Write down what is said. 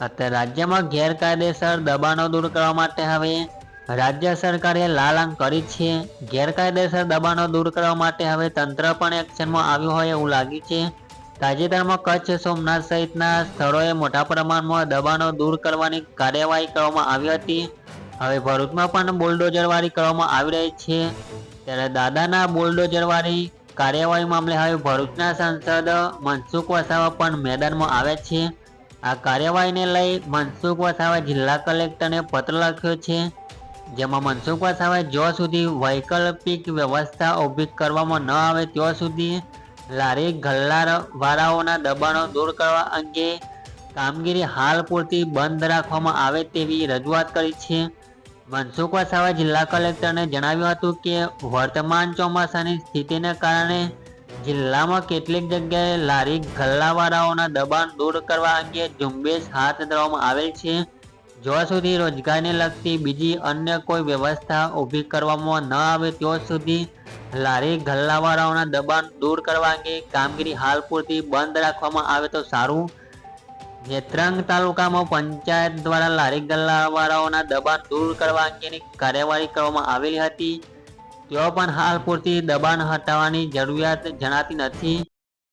અત્યારે રાજ્યમાં ગેરકાયદેસર દબાણો દૂર કરવા માટે હવે રાજ્ય સરકારે લાલ આંગ કરી છે. ગેરકાયદેસર દબાણો દૂર કરવા માટે હવે તંત્ર પણ એક્શનમાં આવ્યું હોય એવું લાગ્યું છે. તાજેતરમાં કચ્છ, સોમનાથ સહિતના સ્થળોએ મોટા પ્રમાણમાં દબાણો દૂર કરવાની કાર્યવાહી કરવામાં આવી હતી. હવે ભરૂચમાં પણ બુલડોઝરવાળી કરવામાં આવી રહી છે. ત્યારે દાદાના બુલડોઝરવાળી કાર્યવાહી મામલે હવે ભરૂચના સાંસદ મનસુખ વસાવા પણ મેદાનમાં આવે છે. આ કાર્યવાહીને લઈ મનસુખ વસાવા જિલ્લા કલેક્ટરને પત્ર લખ્યો છે, જેમાં મનસુખ વસાવાએ જ્યાં સુધી વૈકલ્પિક વ્યવસ્થા ઊભી કરવામાં ન આવે ત્યાં સુધી લારી ગલ્લાવાળાઓના દબાણો દૂર કરવા અંગે કામગીરી હાલ પૂરતી બંધ રાખવામાં આવે તેવી રજૂઆત કરી છે. મનસુખ વસાવા જિલ્લા કલેક્ટરને જણાવ્યું હતું કે વર્તમાન ચોમાસાની સ્થિતિને કારણે જિલ્લામાં કેટલીક જગ્યાએ લારી ગલ્લાવાળાઓના દબાણ દૂર કરવા અંગે ઝુંબેશ હાથ ધરવામાં આવેલ છે. જ્યાં સુધી રોજગારને લગતી બીજી અન્ય કોઈ વ્યવસ્થા ઊભી કરવામાં ન આવે, ત્યાં સુધી લારી ગલ્લાવાળાઓના દબાણ દૂર કરવા અંગે કામગીરી હાલ પૂરતી બંધ રાખવામાં આવે તો સારું. નેત્રંગ તાલુકામાં પંચાયત દ્વારા લારી ગલ્લાવાળાઓના દબાણ દૂર કરવા અંગેની કાર્યવાહી કરવામાં આવેલી હતી. તેઓ પણ હાલ પૂરતી દબાણ હટાવવાની જરૂરિયાત જણાતી નથી.